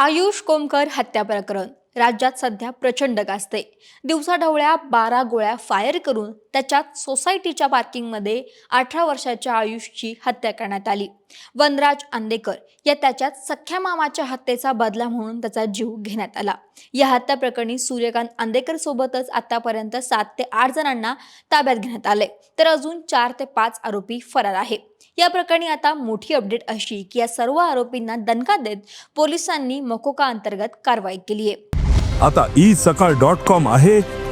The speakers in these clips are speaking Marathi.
आयुष कोमकर हत्या प्रकरण. राज्यात सध्या प्रचंड गाजते. दिवसाढवळ्या बारा गोळ्या फायर करून त्याच्यात सोसायटीच्या पार्किंगमध्ये अठरा वर्षाच्या आयुषची हत्या करण्यात आली. वनराज आंदेकर या त्याच्यात सख्या मामाच्या हत्येचा बदला म्हणून त्याचा जीव घेण्यात आला. या हत्या प्रकरणी सूर्यकांत आंदेकर सोबतच आतापर्यंत सात ते आठ जणांना ताब्यात घेण्यात आले तर अजून चार ते पाच आरोपी फरार आहे या प्रकरणी आता मोठी अपडेट अशी की या सर्व आरोपींना दणका देत पोलिसांनी मकोका अंतर्गत कारवाई केली आहे आता ई सकाळ डॉट कॉम आहे.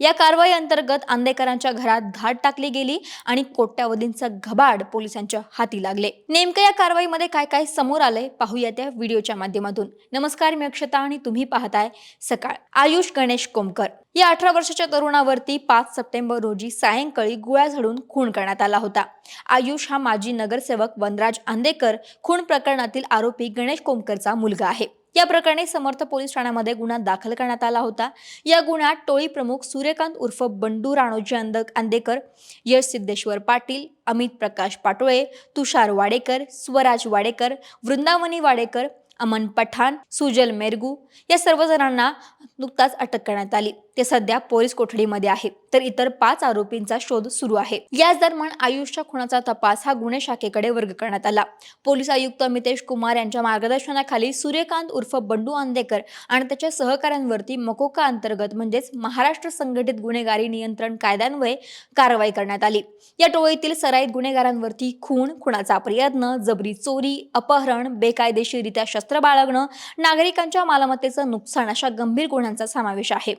या कारवाई अंतर्गत आंदेकरांच्या घरात धाड टाकली गेली आणि कोट्यावधींचं घबाड पोलिसांच्या हाती लागले. नेमकं या कारवाईमध्ये काय काय समोर आलंय पाहूया त्या व्हिडिओच्या माध्यमातून. नमस्कार मी अक्षता आणि तुम्ही पाहताय सकाळ. आयुष गणेश कोमकर. या अठरा वर्षाच्या तरुणावरती पाच सप्टेंबर रोजी सायंकाळी गोळ्या झाडून खून करण्यात आला होता. आयुष हा माजी नगरसेवक वनराज आंदेकर खून प्रकरणातील आरोपी गणेश कोमकरचा मुलगा आहे. या प्रकरणी समर्थ पोलीस ठाण्यामध्ये गुन्हा दाखल करण्यात आला होता. या गुन्ह्यात टोळी प्रमुख सूर्यकांत उर्फ बंडू राणोजी अंद आंदेकर यश सिद्धेश्वर पाटील अमित प्रकाश पाटोळे तुषार वाडेकर स्वराज वाडेकर वृंदावनी वाडेकर अमन पठाण सुजल मेरगू या सर्व जणांना नुकताच अटक करण्यात आली. ते सध्या पोलीस कोठडीमध्ये आहे. तर इतर पाच आरोपींचा शोध सुरू आहे. याच दरम्यान आयुषच्या खुनाचा तपास हा गुन्हे शाखेकडे वर्ग करण्यात आला. पोलीस आयुक्त अमितेश कुमार यांच्या मार्गदर्शनाखाली सूर्यकांत उर्फ बंडू आंदेकर आणि त्याच्या सहकाऱ्यांवरती मकोका अंतर्गत म्हणजेच महाराष्ट्र संघटित गुन्हेगारी नियंत्रण कायद्यान्वये कारवाई करण्यात आली. या टोळीतील सराईत गुन्हेगारांवरती खून खुनाचा प्रयत्न जबरी चोरी अपहरण बेकायदेशीरित्या शस्त्र बाळगणं नागरिकांच्या मालमत्तेचं नुकसान अशा गंभीर गुन्ह्यांचा समावेश आहे.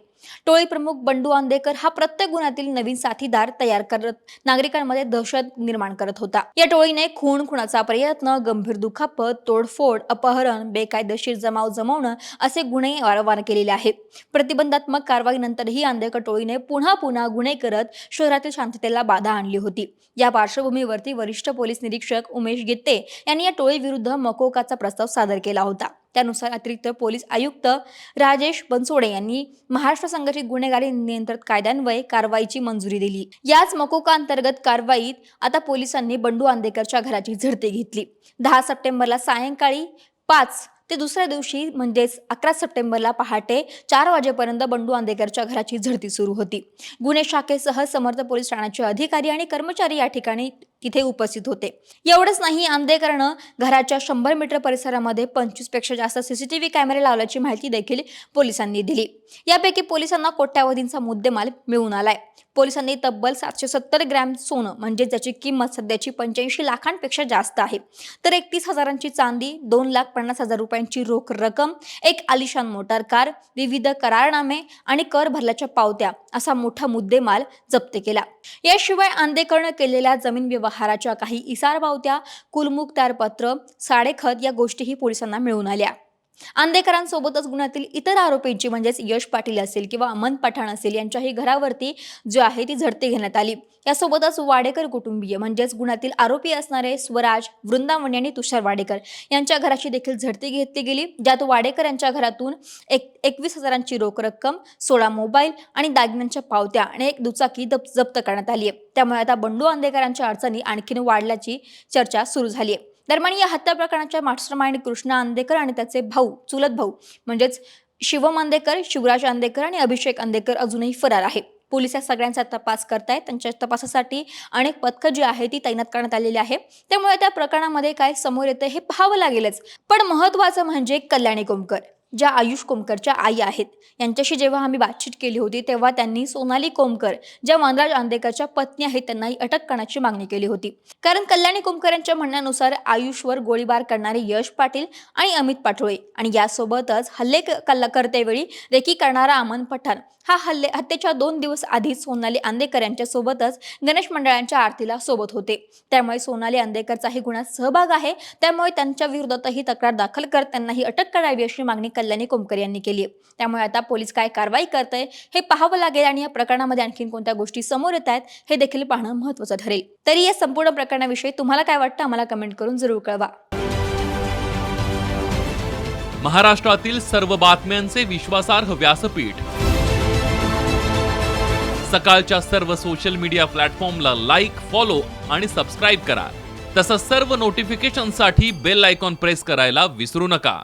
टोळी प्रमुख बंडू आंदेकर हा प्रत्येक गुन्ह्यातील नवीन साथीदार तयार करत नागरिकांमध्ये दहशत निर्माण करत होता. या टोळीने खून खुणाचा प्रयत्न गंभीर दुखापत तोडफोड अपहरण बेकायदेशीर जमाव जमवणं असे गुन्हे वारंवार केलेले आहेत. प्रतिबंधात्मक कारवाईनंतरही आंदेकर टोळीने पुन्हा पुन्हा गुन्हे करत शहरातील शांततेला बाधा आणली होती. या पार्श्वभूमीवरती वरिष्ठ पोलीस निरीक्षक उमेश गित्ते यांनी या टोळीविरुद्ध मकोकाचा प्रस्ताव सादर केला होता. त्यानुसार अतिरिक्त पोलीस आयुक्त राजेश बनसोडे यांनी महाराष्ट्र संघटित गुन्हेगारी नियंत्रण कायद्यान्वये कारवाईची मंजुरी दिली. याच मकोका अंतर्गत कारवाईत आता पोलिसांनी बंडू आंदेकरच्या घराची झडती घेतली. दहा सप्टेंबरला सायंकाळी पाच ते दुसऱ्या दिवशी म्हणजेच अकरा सप्टेंबरला पहाटे चार वाजेपर्यंत बंडू आंदेकरच्या घराची झडती सुरू होती. गुन्हे शाखेसह समर्थ पोलीस ठाण्याचे अधिकारी आणि कर्मचारी या ठिकाणी तिथे उपस्थित होते. एवढंच नाही आंदेकरनं घराच्या शंभर मीटर परिसरामध्ये पंचवीसपेक्षा जास्त सीसीटीव्ही कॅमेरे लावल्याची माहिती देखील पोलिसांनी दिली. यापैकी पोलिसांना कोट्यावधींचा मुद्देमाल मिळून आलाय. पोलिसांनी तब्बल सातशे सत्तर ग्रॅम सोनं म्हणजे ज्याची किंमत सध्याची पंच्याऐंशी लाखांपेक्षा जास्त आहे तर एकतीस हजारांची चांदी दोन लाख पन्नास हजार रुपयांची रोख रक्कम एक आलिशान मोटार कार विविध करारनामे आणि कर भरल्याच्या पावत्या असा मोठा मुद्देमाल जप्त केला. याशिवाय आंदेकरनं केलेल्या जमीन व्यवहाराच्या काही इसारबावत्या पावत्या साडेखत या गोष्टीही पोलिसांना मिळून आल्या. आंदेकरांसोबतच गुन्ह्यातील इतर आरोपींची म्हणजेच यश पाटील असेल किंवा अमन पठाण असेल यांच्याही घरावरती जो आहे ती झडती घेण्यात आली. यासोबतच वाडेकर कुटुंबीय म्हणजेच गुन्ह्यातील आरोपी असणारे स्वराज वृंदावणी आणि तुषार वाडेकर यांच्या घराची देखील झडती घेतली गेली. ज्यात वाडेकर यांच्या घरातून एक एकवीस हजारांची रोख रक्कम सोळा मोबाईल आणि दागिन्यांच्या पावत्या आणि एक दुचाकी जप्त करण्यात आली आहे. त्यामुळे आता बंडू आंदेकरांच्या अडचणी आणखीन वाढल्याची चर्चा सुरू झाली आहे. दरम्यान या हत्या प्रकरणाच्या मास्टरमाइंड कृष्णा आंदेकर आणि त्याचे भाऊ चुलत भाऊ म्हणजेच शिवम आंदेकर शिवराज आंदेकर आणि अभिषेक आंदेकर अजूनही फरार आहे. पोलीस या सगळ्यांचा तपास करतायत. त्यांच्या तपासासाठी अनेक पथकं जी आहे ती तैनात करण्यात आलेली आहे. त्यामुळे त्या प्रकरणामध्ये काय समोर येतं हे पाहावं लागेलच. पण महत्वाचं म्हणजे कल्याणी कोमकर. ज्या आयुष कोमकरच्या आई आहेत यांच्याशी जेव्हा आम्ही बातचीत केली होती तेव्हा त्यांनी सोनाली कोमकर ज्या वनराज आंदेकरच्या पत्नी आहेत त्यांनाही अटक करण्याची मागणी केली होती. कारण कल्याणी कोमकर यांच्या म्हणण्यानुसार आयुषवर गोळीबार करणारे यश पाटील आणि अमित पाटोळे आणि यासोबतच हल्ले कल्ला करतेवेळी रेकी करणारा अमन पठाण. हा हल्ले हत्येच्या दोन दिवस आधी सोनाली आंदेकर यांच्या सोबतच गणेश मंडळांच्या आरतीला सोबत होते. त्यामुळे सोनाली आंदेकरचाही गुन्ह्यात सहभाग आहे. त्यामुळे त्यांच्या विरोधातही तक्रार दाखल करत त्यांनाही अटक करावी अशी मागणी कल्याणी कोमकर यांनी केली आहे. त्यामुळे आता पोलीस काय कारवाई करत आहे हे पाहावं लागेल आणि या प्रकरणामध्ये आणखीन कोणत्या गोष्टी समोर येत आहेत हे देखील पाहणं महत्वाचं ठरेल. तरी या संपूर्ण प्रकरणाविषयी तुम्हाला काय वाटतं आम्हाला कमेंट करून जरूर कळवा. महाराष्ट्रातील सर्व बातम्यांचे विश्वासार्ह व्यासपीठ. सकाळच्या सर्व सोशल मीडिया प्लॅटफॉर्मला लाईक फॉलो आणि सबस्क्राईब करा. तसंच सर्व नोटिफिकेशनसाठी बेल आयकॉन प्रेस करायला विसरू नका.